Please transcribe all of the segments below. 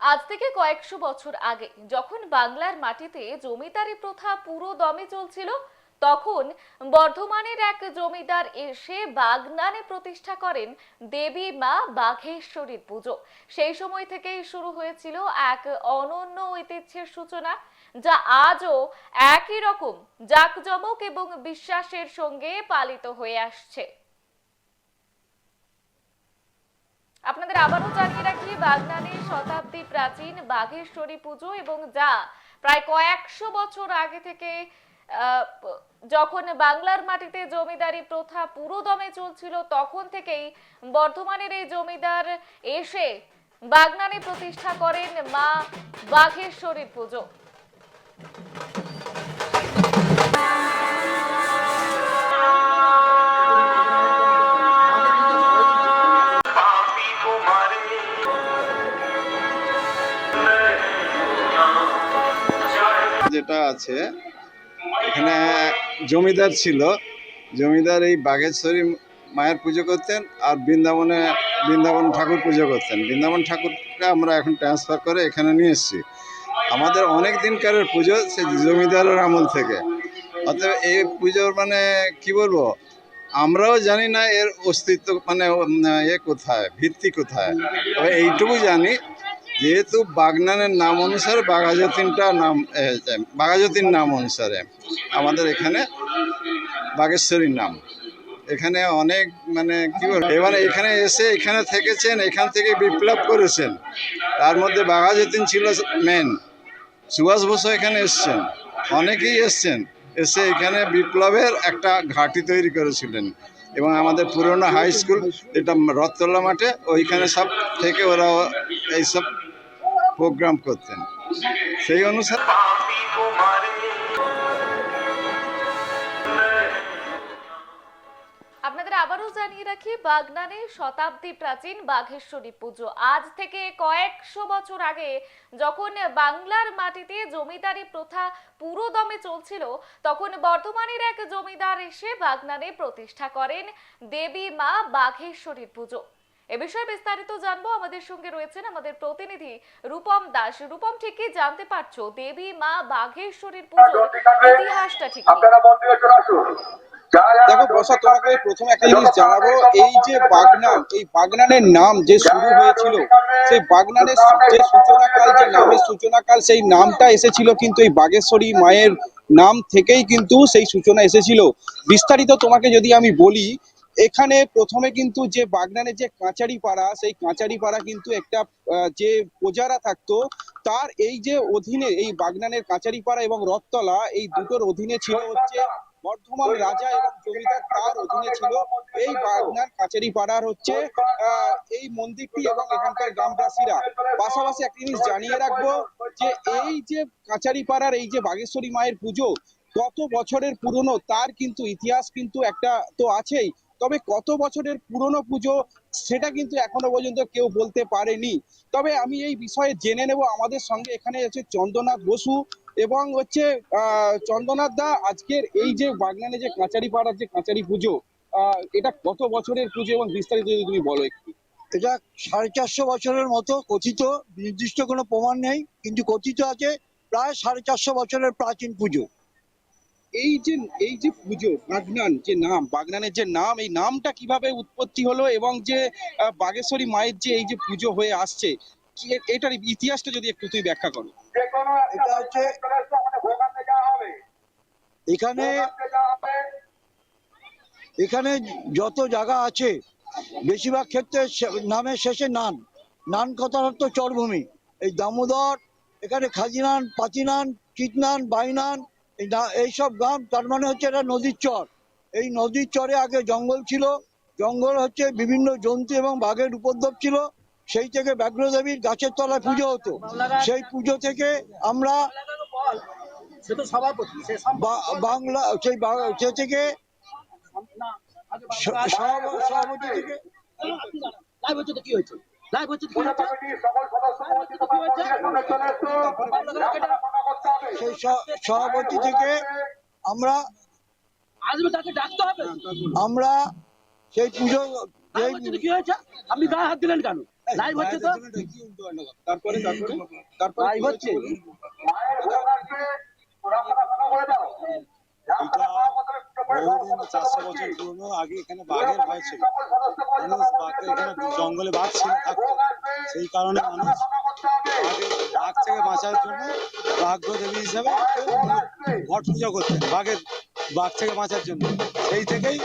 আজ থেকে কয়েকশো বছর আগে যখন বাংলার মাটিতে জমিদারি প্রথা পুরো দমে চলছিল, তখন বর্ধমানের এক জমিদার এসে বাগনানে প্রতিষ্ঠা করেন দেবী মা বাঘেশ্বরীর পুজো। সেই সময় থেকেই শুরু হয়েছিল এক অনন্য ঐতিহ্যের সূচনা, যা আজও একই রকম জাকজমক এবং বিশ্বাসের সঙ্গে পালিত হয়ে আসছে। আপনাদের আবারও জানিয়ে রাখি, বাগনানের শতাব্দী প্রাচীন বাঘেশ্বরী পুজো এবং যা প্রায় কয়েকশো বছর আগে থেকে যখন বাংলার মাটিতে জমিদারি প্রথা পুরো দমে চলছিল, তখন থেকেই বর্ধমানের এই জমিদার এসে বাগনানে প্রতিষ্ঠা করেন মা বাঘেশ্বরীর পুজো। যেটা আছে, এখানে জমিদার ছিল। জমিদার এই বাঘেশ্বরী মায়ের পুজো করতেন আর বৃন্দাবনে, বৃন্দাবন ঠাকুর পুজো করতেন। বৃন্দাবন ঠাকুরকে আমরা এখন ট্রান্সফার করে এখানে নিয়ে এসেছি। আমাদের অনেক দিনকারের পুজো সে জমিদারের আমল থেকে। অতএব এই পুজোর মানে কি বলব? আমরাও জানি না এর অস্তিত্ব মানে এ কোথায়, ভিত্তি কোথায়। তবে এইটুকু জানি যেহেতু বাগনানের নাম অনুসারে বাঘাযতীনটা নাম বাঘাযতীন নাম অনুসারে আমাদের এখানে বাগেশ্বরীর নাম। এখানে অনেক মানে কি বলব, এবারে এখানে এসে এখানে থেকেছেন, এখান থেকে বিপ্লব করেছেন। তার মধ্যে বাঘাযতীন ছিল মেন সুভাষ বসু এখানে এসছেন। অনেকেই এসছেন। এসে এখানে বিপ্লবের একটা ঘাঁটি তৈরি করেছিলেন। এবং আমাদের পুরনো হাই স্কুল যেটা রথতলা মাঠে, ওইখানে সব থেকে ওরা এইসব প্রোগ্রাম করতেন। সেই অনুসারে আপনাদের আবারও জানিয়ে রাখি, বাগনানে শতাব্দী প্রাচীন বাঘেশ্বরী পুজো। আজ থেকে কয়েকশো বছর আগে যখন বাংলার মাটিতে জমিদারি প্রথা পুরো দমে চলছিল, তখন বর্ধমানের এক জমিদার এসে বাগনানে প্রতিষ্ঠা করেন দেবী মা বাঘেশ্বরীর পুজো। এ বিষয়ে বিস্তারিত জানব। আমাদের সঙ্গে রয়েছেন আমাদের প্রতিনিধি রূপম দাস। রূপম ঠিক কি জানতে পারছ দেবী মা বাঘেশ্বরীর পুজোর ইতিহাসটা ঠিক আপনারা মন্দিরে চলে আসুন। দেখো বসা তোমাকে প্রথমে একটা জিনিস জানাব। এই যে বাগনান এই বাগনানের নাম যে শুরু হয়েছিল সেই বাগনানের যে সূচনাকাল যে নামের সূচনাকাল সেই নামটা এসেছিল কিন্তু এই বাগেশ্বরী মায়ের নাম থেকেই কিন্তু সেই সূচনা এসেছিল। বিস্তারিত তোমাকে যদি আমি বলি এখানে প্রথমে কিন্তু যে বাগনানের যে কাঁচারি পাড়া সেই কাঁচারি পাড়া কিন্তু একটা যে প্রজারা থাকতো, তার এই যে অধীনে, এই বাগনানের কাঁচারি পাড়া এবং রথতলা, এই দুটোর অধীনে ছিল হচ্ছে বর্ধমান রাজা এবং জমিদার, তার অধীনে ছিল এই বাগনার কাচারি পাড়ার হচ্ছে এই মন্দিরটি এবং এখানকার গ্রামবাসীরা। পাশাপাশি একটা জিনিস জানিয়ে রাখব, যে এই যে কাচারি পাড়ার এই যে বাগেশ্বরী মায়ের পুজো, কত বছরের পুরনো, তার কিন্তু ইতিহাস কিন্তু একটা তো আছেই। তবে কত বছরের পুরনো পুজো সেটা কিন্তু এখনও পর্যন্ত কেউ বলতে পারেনি। তবে আমি এই বিষয়ে জেনে নেব। আমাদের সঙ্গে এখানে আছে চন্দ্রনাথ বসু এবং হচ্ছে চন্দ্রনাথ দা, আজকের এই যে বাগনানে যে কাঁচারি পাড়ার যে কাঁচারি পুজো এটা কত বছরের পুজো এবং বিস্তারিত যদি তুমি বলো একটু। এটা সাড়ে চারশো বছরের মতো কথিত, নির্দিষ্ট কোনো প্রমাণ নেই, কিন্তু কথিত আছে, প্রায় সাড়ে চারশো বছরের প্রাচীন পুজো। এই যে এই যে পুজো বাগনান যে নাম বাগনানের যে নাম এই নামটা কীভাবে উৎপত্তি হলো এবং যে বাগেশ্বরী মায়ের যে এই যে পুজো হয়ে আসছে কি এটার ইতিহাসটা যদি একটু তুই ব্যাখ্যা করো। এটা হচ্ছে এখানে এখানে যত জায়গা আছে বেশিরভাগ ক্ষেত্রে নামের শেষে নান। নান কথার অর্থ চরভূমি। এই দামোদর এখানে খাজিনান পাচিনান চিতনান বাইনান এইসব গ্রাম তার মানে হচ্ছে এটা নদীর চর এই নদীর চরে আগে জঙ্গল ছিল জঙ্গল হচ্ছে বিভিন্ন জন্তু এবং বাঘের উপদ্রব ছিল সেই থেকে ব্যাঘ্রদেবীর গাছের তলায় পুজো হতো সেই পুজো থেকে আমরা বাংলা সেই বা- সে থেকে সভাপতি থেকে লাইভ হচ্ছে কি হয়েছে লাইভ হচ্ছে সেই সভাপতি থেকে আমরা আমরা সেই পুজো কি হয়েছে? আপনি গায়ে হাত দিলেন কেন? লাইভ হচ্ছে তো? তারপরে তারপরে তারপরে লাইভ হচ্ছে? চারশো বছর পুরনো আগে এখানে বাঘের ভয় ছিল। মানুষ বাঘকে এখানে জঙ্গলে বাঘ ছিল সেই কারণে মানুষ বাঘ থেকে বাঁচার জন্য বাঘ্য দেবী হিসাবে ঘট পুজো করতেন, বাঘের বাঘ থেকে বাঁচার জন্য। সেই থেকেই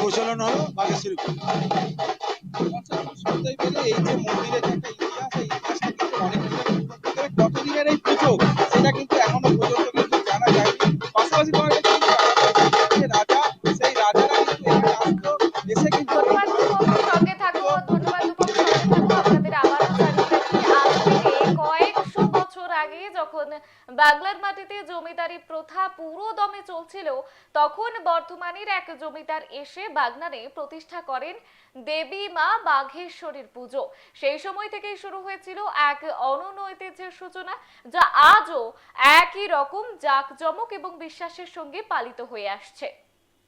প্রচলন হলো বাঘের শিল্প। এই যে মন্দিরে যে একটা ইতিহাস, এই ইতিহাসটা কিন্তু অনেক যখন বাংলার মাটিতে জমিদারি প্রথা পুরো দমে চলছিল তখন বর্ধমানের এক জমিদার এসে বাগনানে প্রতিষ্ঠা করেন দেবী মা বাঘেশ্বরীর পুজো। সেই সময় থেকেই শুরু হয়েছিল এক অনন্য ঐতিহ্যের সূচনা, যা আজও একই রকম জাঁকজমক এবং বিশ্বাসের সঙ্গে পালিত হয়ে আসছে।